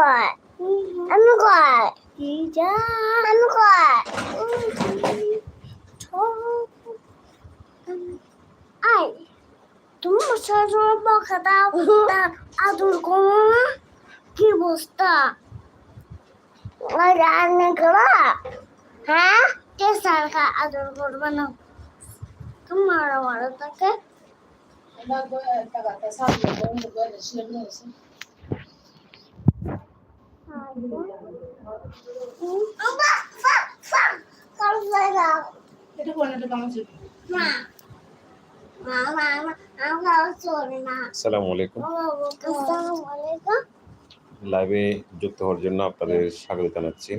কয় আমি কয় আমি কয় আই তুমি সজনে বকা দাও আদর করো না কি বস্তা রান্না করা হ্যাঁ কে সারকা আদর করবে না তোমার আমার তাকে এটা কোন একটা কাম আছে মা মা মা মা আমার লাইভে যুক্ত হওয়ার জন্য আপনাদের স্বাগত জানাচ্ছি।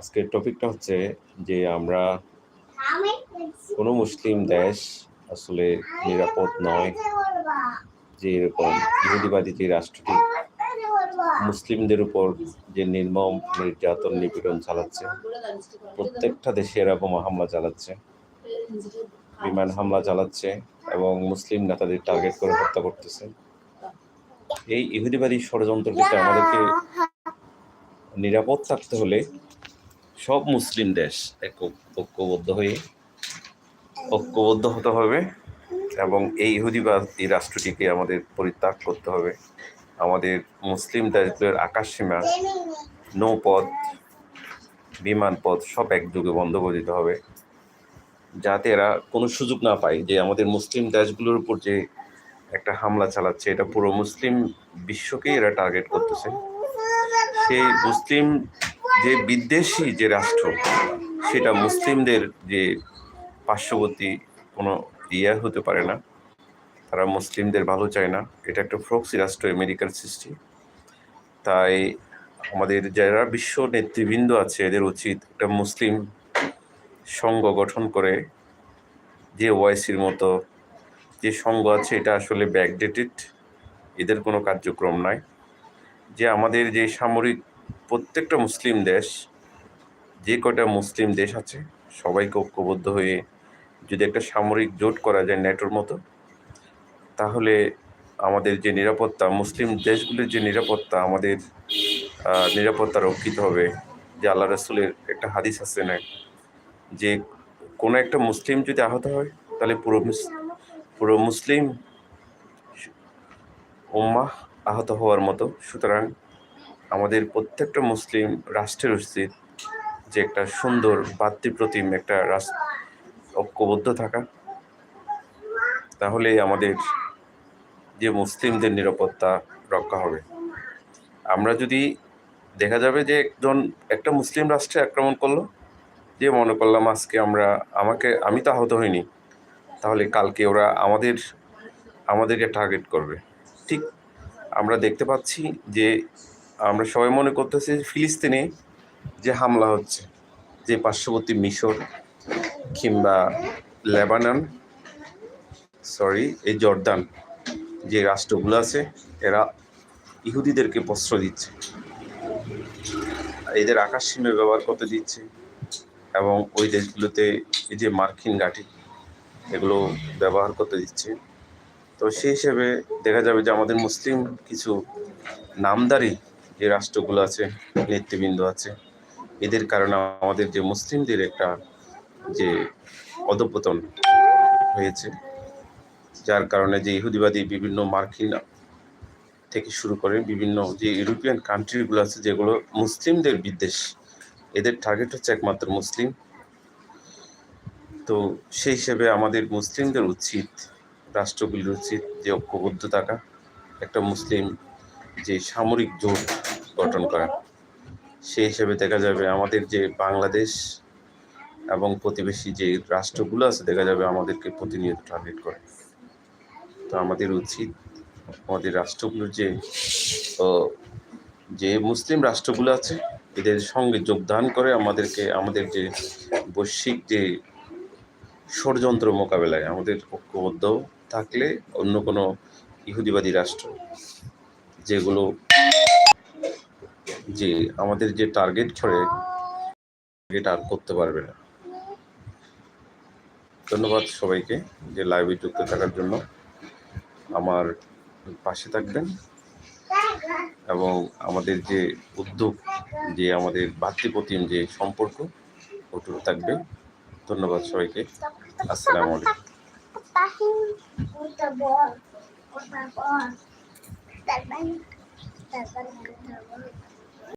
আজকের টপিকটা হচ্ছে যে আমরা আমি কোনো মুসলিম দেশ আসলে নিরাপদ নয়, যে এরকম ইহুদিবাদী যে রাষ্ট্রটি মুসলিমদের উপর যে নির্মম নির্যাতন, নিপীড়ন চালাচ্ছে, প্রত্যেকটা দেশে এরা বোমা হামলা চালাচ্ছে, বিমান হামলা চালাচ্ছে এবং মুসলিম নেতাদের টার্গেট করে হত্যা করতেছে। এই ইহুদিবাদী ষড়যন্ত্রটিতে আমাদেরকে নিরাপদ থাকতে হলে সব মুসলিম দেশ এক ঐক্যবদ্ধ হয়ে ঐক্যবদ্ধ হতে হবে এবং এই ইহুদিবাদ এই রাষ্ট্রটিকে আমাদের পরিত্যাগ করতে হবে। আমাদের মুসলিম দেশগুলোর আকাশসীমা নৌপথ বিমানপথ সব একযোগে বন্ধ করে দিতে হবে। যাতে এরা কোনো সুযোগ না পায় যে আমাদের মুসলিম দেশগুলোর উপর যে একটা হামলা চালাচ্ছে, এটা পুরো মুসলিম বিশ্বকেই এরা টার্গেট করতেছে। সেই মুসলিম যে বিদ্বেষী যে রাষ্ট্র, সেটা মুসলিমদের যে পার্শ্ববর্তী কোনো ইয়ে হতে পারে না। তারা মুসলিমদের ভালো চায় না। এটা একটা ফ্রক্সি রাষ্ট্র, আমেরিকার সৃষ্টি। তাই আমাদের যারা বিশ্ব নেতৃবৃন্দ আছে, এদের উচিত একটা মুসলিম সংঘ গঠন করে যে ওয়াইসির মতো, যে সংঘ আছে, এটা আসলে ব্যাকডেটেড এদের কোনো কার্যক্রম নাই যে আমাদের যে সামরিক প্রত্যেকটা মুসলিম দেশ, যে কটা মুসলিম দেশ আছে, সবাইকে ঐক্যবদ্ধ হয়ে যদি একটা সামরিক জোট করা যায় নেটোর মতো তাহলে আমাদের যে নিরাপত্তা, মুসলিম দেশগুলির যে নিরাপত্তা, আমাদের নিরাপত্তা রক্ষিত হবে, যে আল্লাহ রসুলের একটা হাদিস আছে না, যে কোনো একটা মুসলিম যদি আহত হয়, তাহলে পুরো পুরো মুসলিম উম্মাহ আহত হওয়ার মতো। সুতরাং আমাদের প্রত্যেকটা মুসলিম রাষ্ট্রের উচিত যে একটা সুন্দর ভাতৃপ্রতিম একটা রাষ্ট্র ঐক্যবদ্ধ থাকা। তাহলে আমাদের যে মুসলিমদের নিরাপত্তা রক্ষা হবে। আমরা যদি দেখা যাবে যে একজন, একটা মুসলিম রাষ্ট্রে আক্রমণ করল, যে মনে করলাম আজকে আমরা, আমাকে, আমি তো আহত হইনি, তাহলে কালকে ওরা আমাদের, আমাদেরকে টার্গেট করবে। ঠিক আমরা দেখতে পাচ্ছি যে, আমরা সবাই মনে করতেছি ফিলিস্তিনে যে হামলা হচ্ছে, যে পার্শ্ববর্তী মিশর কিংবা লেবানন সরি এই জর্দান যে রাষ্ট্রগুলো আছে, এরা ইহুদিদেরকে প্রশ্রয় দিচ্ছে। এদের আকাশ সীমে ব্যবহার করতে দিচ্ছে এবং ওই দেশগুলোতে এই যে মার্কিন ঘাঁটি, এগুলো ব্যবহার করতে দিচ্ছে। তো সেই হিসেবে দেখা যাবে যে আমাদের মুসলিম কিছু নামদারি যে রাষ্ট্রগুলো আছে, নেতৃবৃন্দ আছে, এদের কারণে আমাদের যে মুসলিমদের একটা যে অধপতন হয়েছে যার কারণে যে ইহুদিবাদী বিভিন্ন মার্কিন থেকে শুরু করে বিভিন্ন যে ইউরোপিয়ান কান্ট্রিগুলো আছে, যেগুলো মুসলিমদের বিদ্বেষ, এদের টার্গেট হচ্ছে একমাত্র মুসলিম। তো সেই হিসেবে আমাদের মুসলিমদের উচিত, রাষ্ট্রগুলির উচিত যে ঐক্যবদ্ধ থাকা, একটা মুসলিম যে সামরিক জোট গঠন করা। সেই হিসেবে দেখা যাবে আমাদের যে বাংলাদেশ এবং প্রতিবেশী যে রাষ্ট্রগুলো আছে, দেখা যাবে আমাদেরকে প্রতিনিয়ত টার্গেট করে। তো আমাদের উচিত আমাদের রাষ্ট্রগুলোর যে যে মুসলিম রাষ্ট্রগুলো আছে, এদের সঙ্গে যোগদান করে আমাদেরকে, আমাদের যে বৈশ্বিক যে ষড়যন্ত্র মোকাবেলায় আমাদের ঐক্যবদ্ধ থাকলে অন্য কোনো ইহুদিবাদী রাষ্ট্র যেগুলো যে আমাদের যে টার্গেট করে এটা আর করতে পারবে না। ধন্যবাদ সবাইকে যে লাইভে যুক্ত থাকার জন্য। আমার পাশে থাকবেন এবং আমাদের যে উদ্যোগ, যে আমাদের ভাতৃপ্রতিম যে সম্পর্ক, ওটুকু থাকবে। ধন্যবাদ সবাইকে। আসসালামু আলাইকুম।